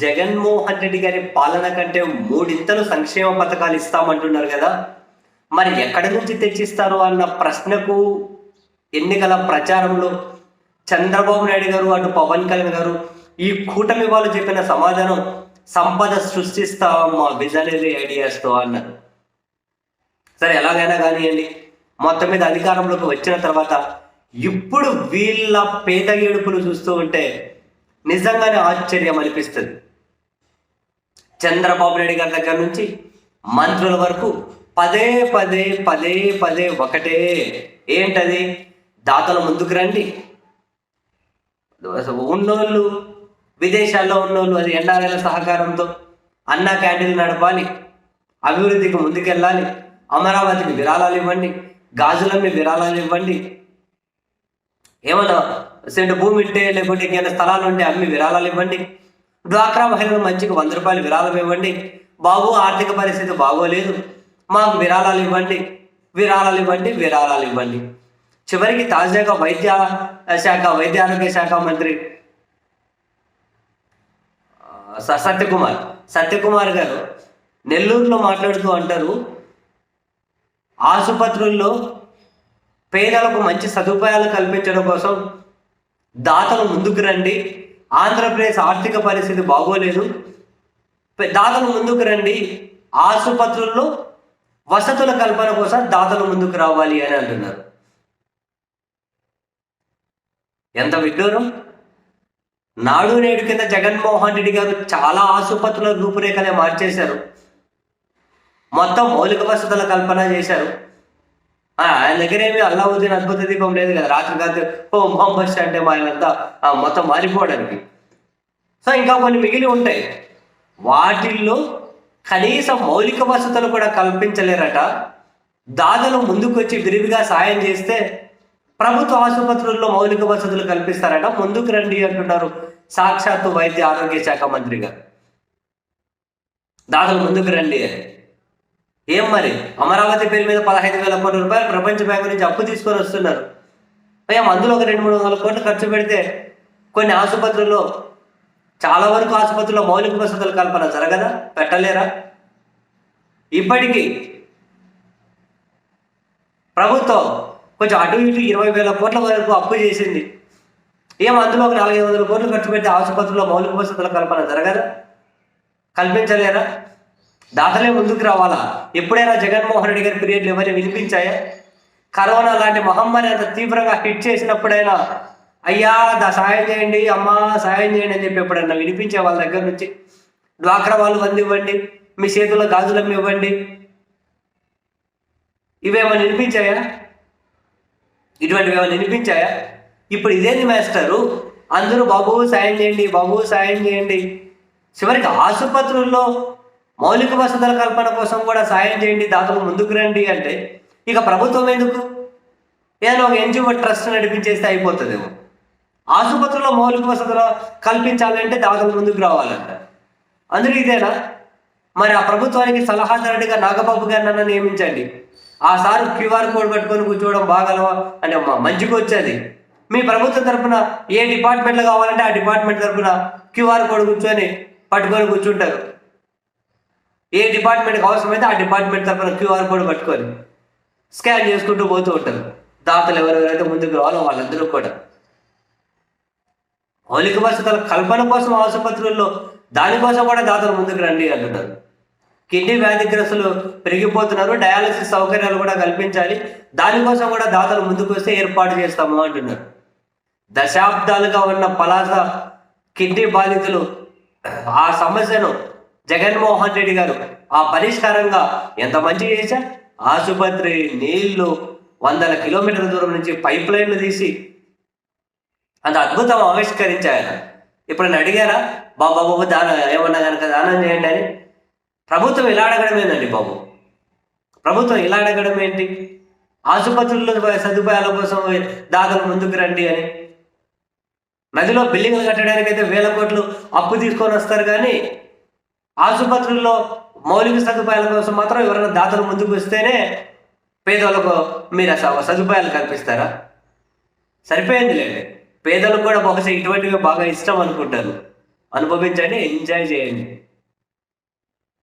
జగన్మోహన్ రెడ్డి గారి పాలన కంటే మూడింతలు సంక్షేమ పథకాలు ఇస్తామంటున్నారు కదా. మరి ఎక్కడి నుంచి తెచ్చిస్తారు అన్న ప్రశ్నకు ఎన్నికల ప్రచారంలో చంద్రబాబు నాయుడు గారు అటు పవన్ కళ్యాణ్ గారు ఈ కూటమి వాళ్ళు చెప్పిన సమాధానం సంపద సృష్టిస్తా మా విజనరీ ఐడియాస్తో అన్నారు. సరే ఎలాగైనా కానివ్వండి మొత్తం మీద అధికారంలోకి వచ్చిన తర్వాత ఇప్పుడు వీళ్ళ పేద ఏడుపులు చూస్తూ ఉంటే నిజంగానే ఆశ్చర్యం అనిపిస్తుంది. చంద్రబాబు నాయుడు గారి దగ్గర నుంచి మంత్రుల వరకు పదే పదే పదే పదే ఒకటే. ఏంటది? దాతలు ముందుకు రండి. అసలు ఉన్నోళ్ళు విదేశాల్లో ఉన్నోళ్ళు అది ఎన్ఆర్ఎల్ సహకారంతో అన్న క్యాంటీన్లు నడపాలి. అభివృద్ధికి ముందుకెళ్ళాలి. అమరావతికి విరాళాలు ఇవ్వండి. గాజులమ్మి విరాళాలు ఇవ్వండి. ఏమన్నా సెంటు భూమి ఉంటే లేకుంటే ఇంకేమైనా స్థలాలు ఉంటే అమ్మి విరాళాలు ఇవ్వండి. డ్వాక్రా మహిళలు మంచిగా వంద రూపాయలు విరాళం ఇవ్వండి. బాబు ఆర్థిక పరిస్థితి బాగోలేదు. మాకు విరాళాలు ఇవ్వండి. విరాళాలు ఇవ్వండి విరాళాలు ఇవ్వండి. చివరికి తాజాగా వైద్య శాఖ వైద్య ఆరోగ్య శాఖ మంత్రి స- సత్యకుమార్. సత్యకుమార్ గారు నెల్లూరులో మాట్లాడుతూ అంటారు ఆసుపత్రుల్లో పేదలకు మంచి సదుపాయాలు కల్పించడం కోసం దాతలు ముందుకు రండి. ఆంధ్రప్రదేశ్ ఆర్థిక పరిస్థితి బాగోలేదు. దాతలు ముందుకు రండి. ఆసుపత్రుల్లో వసతుల కల్పన కోసం దాతలు ముందుకు రావాలి అని అంటున్నారు. ఎంత విడ్డూరం. నాడు నేడు కింద జగన్మోహన్ రెడ్డి గారు చాలా ఆసుపత్రుల రూపురేఖలే మార్చేశారు. మొత్తం మౌలిక వసతుల కల్పన చేశారు. ఆయన దగ్గర ఏమి అల్లావుద్దీన్ అద్భుత దీపం లేదు కదా. రాత్రి కాదు ఓ మహమ్మద్ అంటే మా ఆయనంతా ఆ, మొత్తం మారిపోవడానికి. సో ఇంకా కొన్ని మిగిలి ఉంటాయి. వాటిల్లో కనీసం మౌలిక వసతులు కూడా కల్పించలేరట. దాతలు ముందుకొచ్చి విరివిగా సాయం చేస్తే ప్రభుత్వ ఆసుపత్రుల్లో మౌలిక వసతులు కల్పిస్తారట. ముందుకు రండి అంటున్నారు సాక్షాత్తు వైద్య ఆరోగ్య శాఖ మంత్రి గారు దాతలు ముందుకు రండి అని. ఏం మరి? అమరావతి పేరు మీద పదహైదు వేల కోట్ల రూపాయలు ప్రపంచ బ్యాంకు నుంచి అప్పు తీసుకొని వస్తున్నారు. ఏం అందులో ఒక రెండు మూడు వందల కోట్లు ఖర్చు పెడితే కొన్ని ఆసుపత్రుల్లో చాలా వరకు ఆసుపత్రుల్లో మౌలిక వసతుల కల్పన జరగదా? పెట్టలేరా? ఇప్పటికీ ప్రభుత్వం కొంచెం అటు ఇటు ఇరవై వేల కోట్ల వరకు అప్పు చేసింది. ఏం అందులో ఒక నాలుగైదు వందల కోట్లు ఖర్చు పెడితే ఆసుపత్రుల్లో మౌలిక వసతుల కల్పన జరగదా? కల్పించలేరా? దాతలే ముందుకు రావాలా? ఎప్పుడైనా జగన్మోహన్ రెడ్డి గారి పీరియడ్లు ఎవరైనా వినిపించాయా? కరోనా లాంటి మహమ్మారి అంత తీవ్రంగా హిట్ చేసినప్పుడైనా అయ్యా దా సాయం చేయండి అమ్మా సాయం చేయండి అని చెప్పి ఎప్పుడైనా వినిపించే వాళ్ళ దగ్గర నుంచి డ్వాక్రా వాళ్ళు వంది ఇవ్వండి మీ చేతుల్లో గాజులమ్మి ఇవ్వండి. ఇవేమైనా వినిపించాయా? ఇటువంటివి ఏమైనా వినిపించాయా? ఇప్పుడు ఇదేంది మాస్టరు? అందరూ బాబు సాయం చేయండి బాబు సాయం చేయండి. చివరికి ఆసుపత్రుల్లో మౌలిక వసతుల కల్పన కోసం కూడా సాయం చేయండి దాతలు ముందుకు రండి అంటే ఇక ప్రభుత్వం ఎందుకు? ఏదైనా ఒక ఎన్జిఓ ట్రస్ట్ నడిపించేస్తే అయిపోతుందేమో. ఆసుపత్రిలో మౌలిక వసతులు కల్పించాలంటే దాతలు ముందుకు రావాలంట. అందరూ ఇదేనా? మరి ఆ ప్రభుత్వానికి సలహాదారుడిగా నాగబాబు గారిని నన్ను నియమించండి. ఆ సార్ క్యూఆర్ కోడ్ పట్టుకొని కూర్చోవడం బాగలవా? అని మంచిగా వచ్చేది. మీ ప్రభుత్వం తరపున ఏ డిపార్ట్మెంట్లో కావాలంటే ఆ డిపార్ట్మెంట్ తరపున క్యూఆర్ కోడ్ కూర్చొని పట్టుకొని కూర్చుంటారు. ఏ డిపార్ట్మెంట్కి అవసరమైతే ఆ డిపార్ట్మెంట్ తరఫున క్యూఆర్ కోడ్ పట్టుకొని స్కాన్ చేసుకుంటూ పోతూ ఉంటారు. దాతలు ఎవరెవరైతే ముందుకు రావాలో వాళ్ళందరూ కూడా. మౌలిక వసతుల కల్పన కోసం ఆసుపత్రుల్లో దానికోసం కూడా దాతలు ముందుకు రండి అంటున్నారు. కిడ్నీ వ్యాధిగ్రస్తులు పెరిగిపోతున్నారు. డయాలసిస్ సౌకర్యాలు కూడా కల్పించాలి. దానికోసం కూడా దాతలు ముందుకు వస్తే ఏర్పాటు చేస్తాము అంటున్నారు. దశాబ్దాలుగా ఉన్న పలాస కిడ్నీ బాధితులు ఆ సమస్యను జగన్మోహన్ రెడ్డి గారు ఆ పరిష్కారంగా ఎంత మంచి చేశారు? ఆసుపత్రి నీళ్ళు వందల కిలోమీటర్ల దూరం నుంచి పైప్ లైన్లు తీసి అంత అద్భుతం ఆవిష్కరించారు. ఇప్పుడు అడిగారా? బాబా బాబు దానం ఏమన్నా కనుక దానం చేయండి అని. ప్రభుత్వం ఇలా అడగడం ఏందండి బాబు? ప్రభుత్వం ఇలా అడగడం ఏంటి? ఆసుపత్రుల్లో సదుపాయాల కోసం దాతలు ముందుకు రండి అని. నదిలో బిల్డింగ్లు కట్టడానికి అయితే వేల కోట్లు అప్పు తీసుకొని వస్తారు కానీ ఆసుపత్రుల్లో మౌలిక సదుపాయాల కోసం మాత్రం ఎవరైనా దాతలు ముందుకు వస్తేనే పేదలకు మీరు సదుపాయాలు కల్పిస్తారా? సరిపోయింది లేదు పేదలకు కూడా బహుశా ఇటువంటివి బాగా ఇష్టం అనుకుంటారు. అనుభవించండి ఎంజాయ్ చేయండి.